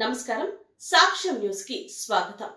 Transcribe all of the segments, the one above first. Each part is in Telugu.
నమస్కారం. సాక్ష్యం న్యూస్కి స్వాగతం.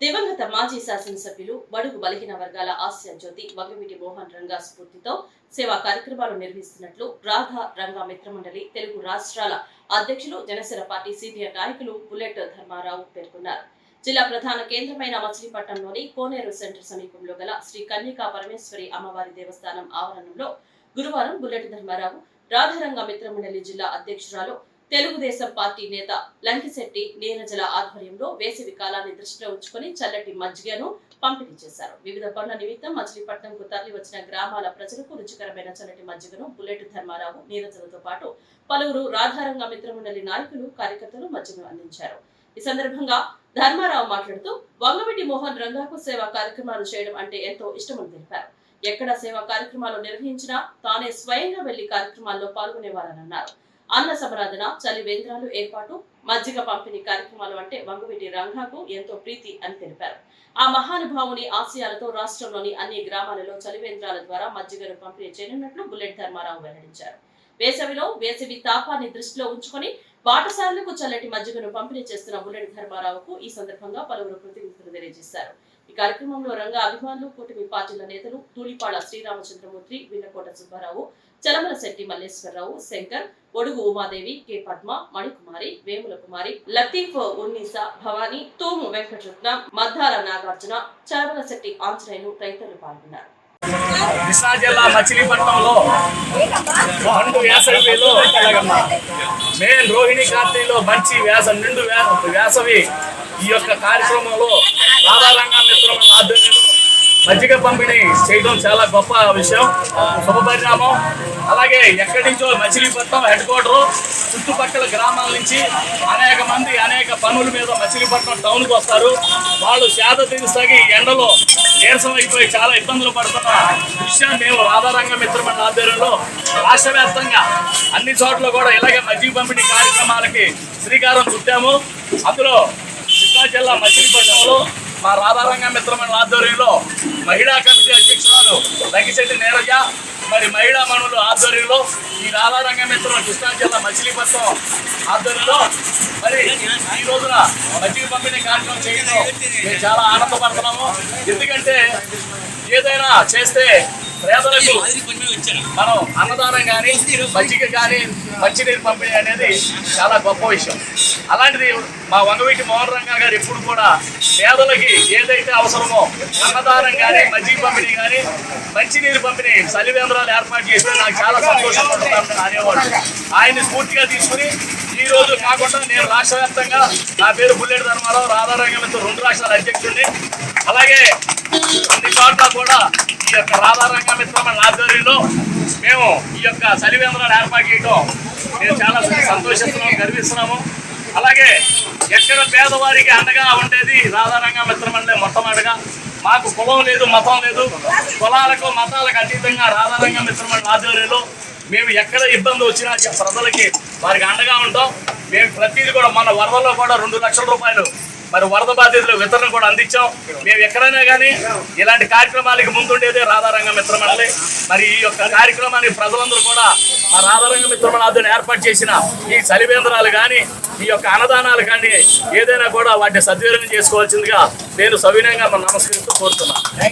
దివంగత మాజీ శాసనసభ్యులు బడుగు బలహీన వర్గాల ఆసియా జ్యోతి వంగవీటి మోహన్ రంగా స్ఫూర్తితో సేవా కార్యక్రమాలు నిర్వహిస్తున్నట్లు రాధా రంగా మిత్రమండలి తెలుగు రాష్ట్రాల అధ్యక్షులు జనసేన పార్టీ సీనియర్ నాయకులు బుల్లెట్ ధర్మారావు పేర్కొన్నారు. జిల్లా ప్రధాన కేంద్రమైన మచిలీపట్నంలోని కోనేరు సెంటర్ సమీపంలో గల శ్రీ కన్యకా పరమేశ్వరి అమ్మవారి దేవస్థానం ఆవరణంలో గురువారం బుల్లెట్ ధర్మారావు రాధారంగ మిత్రమండలి జిల్లా అధ్యక్షురాలు తెలుగుదేశం పార్టీ నేత లంకిశెట్టి నీరజల ఆధ్వర్యంలో వేసవి కాలాన్ని దృష్టిలో ఉంచుకొని చల్లటి మజ్జిగను పంపిణీ చేశారు. వివిధ పనుల నిమిత్తం మచిలీపట్నంకు తరలి వచ్చిన గ్రామాల ప్రజలకు రుచికరమైన చల్లటి మజ్జిగను బుల్లెట్ ధర్మారావు నీరజలతో పాటు పలువురు రాధారంగ మిత్రమండలి నాయకులు కార్యకర్తలు మజ్జిగను అందించారు. ఈ సందర్భంగా ధర్మారావు మాట్లాడుతూ వంగవీటి మోహన్ రంగాకు సేవా కార్యక్రమాలు చేయడం అంటే ఎంతో ఇష్టమని తెలిపారు. ఎక్కడ సేవా కార్యక్రమాలు నిర్వహించినా తానే స్వయంగా వెళ్ళి కార్యక్రమాల్లో పాల్గొనేవారని అన్నారు. అన్న సమరాధన చలి వేంద్రాలు ఏర్పాటు మజ్జిగ పంపిణీ కార్యక్రమాలు అంటే వంగవీటి రంగాకు ఎంతో ప్రీతి అని తెలిపారు. ఆ మహానుభావుని ఆశయాలతో రాష్ట్రంలోని అన్ని గ్రామాలలో చలివేంద్రాల ద్వారా మజ్జిగను పంపిణీ చేయనున్నట్లు బుల్లెట్ ధర్మారావు వెల్లడించారు. వేసవిలో వేసవి తాపాన్ని దృష్టిలో ఉంచుకొని పాఠశాలలకు చల్లటి మజ్జిగను పంపిణీ చేస్తున్న బుల్లెట్ ధర్మారావుకు ఈ సందర్భంగా పలువురు కృతజ్ఞతలు తెలియజేశారు. ఈ కార్యక్రమంలో రంగ అభిమానులు కూటమి పార్టీల నేతలు తూలిపాడ శ్రీరామచంద్రమూర్తి విన్నకోట సుబ్బారావు చలమల శెట్టి మల్లేశ్వరరావు శంకర్ ఒడుగు ఉమాదేవి కె పద్మ మణికుమారి వేముల కుమారి లతీఫ్ ఉన్నీసా భవానీ తూము వెంకటరత్న మద్దాల నాగార్జున చలమల శెట్టి ఆంజనేయులు తదితరులు పాల్గొన్నారు. కృష్ణా జిల్లా మచిలీపట్నంలో పండు వేసవిలో మెయిన్ రోహిణి కార్తీలో మంచి వేస నిండు వేసవి ఈ యొక్క కార్యక్రమంలో రాధారంగా మిత్రుల ఆధ్వర్యంలో మజ్జిగ పంపిణీ చేయడం చాలా గొప్ప విషయం శుభపరిణామం అలాగే ఎక్కడి నుంచో మచిలీపట్నం హెడ్ క్వార్టర్ చుట్టుపక్కల గ్రామాల నుంచి అనేక మంది అనేక పనుల మీద మచిలీపట్నం టౌన్కి వస్తారు. వాళ్ళు సేద తీరుస్తాగి ఎండలో నీరసం అయిపోయి చాలా ఇబ్బందులు పడుతున్న విషయాన్ని మేము రాధారంగ మిత్రమండ ఆధ్వర్యంలో రాష్ట్ర వ్యాప్తంగా అన్ని చోట్ల కూడా ఇలాగే మజ్జిగ పంపిణీ కార్యక్రమాలకి శ్రీకారం చుట్టాము. అందులో కృష్ణా జిల్లా మచిలీపట్నంలో మా రాధారంగ మిత్రమండలి ఆధ్వర్యంలో మహిళా కమిటీ అధ్యక్షురాలు లగిశెట్టి నీరజ మరి మహిళా మనులు ఆధ్వర్యంలో ఈ రాధారంగ మిత్రులు కృష్ణా జిల్లా మచిలీపట్నం ఆధ్వర్యంలో మరి ఈ రోజున మజ్జిగ పంపిణీ కార్యక్రమం చేయడం మేము చాలా ఆనందపడుతున్నాము. ఎందుకంటే ఏదైనా చేస్తే పేదలకు మనం అన్నదానం కానీ మజ్జిగ కానీ మంచినీరు పంపిణీ అనేది చాలా గొప్ప విషయం. అలాంటిది మా వంగవీటి మోహన్ రంగా గారు ఎప్పుడు కూడా పేదలకి ఏదైతే అవసరమో అన్నదానం కానీ మజ్జిగ పంపిణీ కానీ మంచినీరు పంపిణీ సలివేంద్రాలు ఏర్పాటు చేస్తే నాకు చాలా సంతోషం పడుతున్నాను అనేవాడు. ఆయన్ని స్ఫూర్తిగా తీసుకుని ఈ రోజు కాకుండా నేను రాష్ట్ర వ్యాప్తంగా నా పేరు బుల్లెట్ ధర్మారావు రాధారంగంతో రెండు రాష్ట్రాల అధ్యక్షుడిని. అలాగే అన్ని చోట్ల కూడా యొక్క రాధారంగ మిత్రమైన ఆధ్వర్యంలో మేము ఈ యొక్క చలివేంద్రాలు ఏర్పాటు చేయడం మేము చాలా సంతోషిస్తున్నాము గర్విస్తున్నాము. అలాగే ఎక్కడ పేదవారికి అండగా ఉండేది రాధారంగ మిత్రమండలి మొట్టమొదటిగా. మాకు కులం లేదు మతం లేదు. కులాలకు మతాలకు అతీతంగా రాధారంగ మిత్రమండలి ఆధ్వర్యంలో మేము ఎక్కడ ఇబ్బంది వచ్చినా ప్రజలకి వారికి అండగా ఉంటాం. మేము ప్రతిదీ కూడా మన వరదల్లో కూడా రెండు లక్షల రూపాయలు మరి వరద బాధితులకు వితరణ కూడా అందించాం. మేము ఎక్కడైనా కానీ ఇలాంటి కార్యక్రమాలకి ముందుండేదే రాధారంగ మిత్రమండలి. మరి ఈ యొక్క కార్యక్రమానికి ప్రజలందరూ కూడా మా రాధారంగ మిత్రమండలి ఏర్పాటు చేసిన ఈ చలివేంద్రాలు కానీ ఈ యొక్క అన్నదానాలు కానీ ఏదైనా కూడా వాటిని సద్వినియోగం చేసుకోవాల్సిందిగా నేను సవినయంగా నమస్కరిస్తూ కోరుతున్నాను.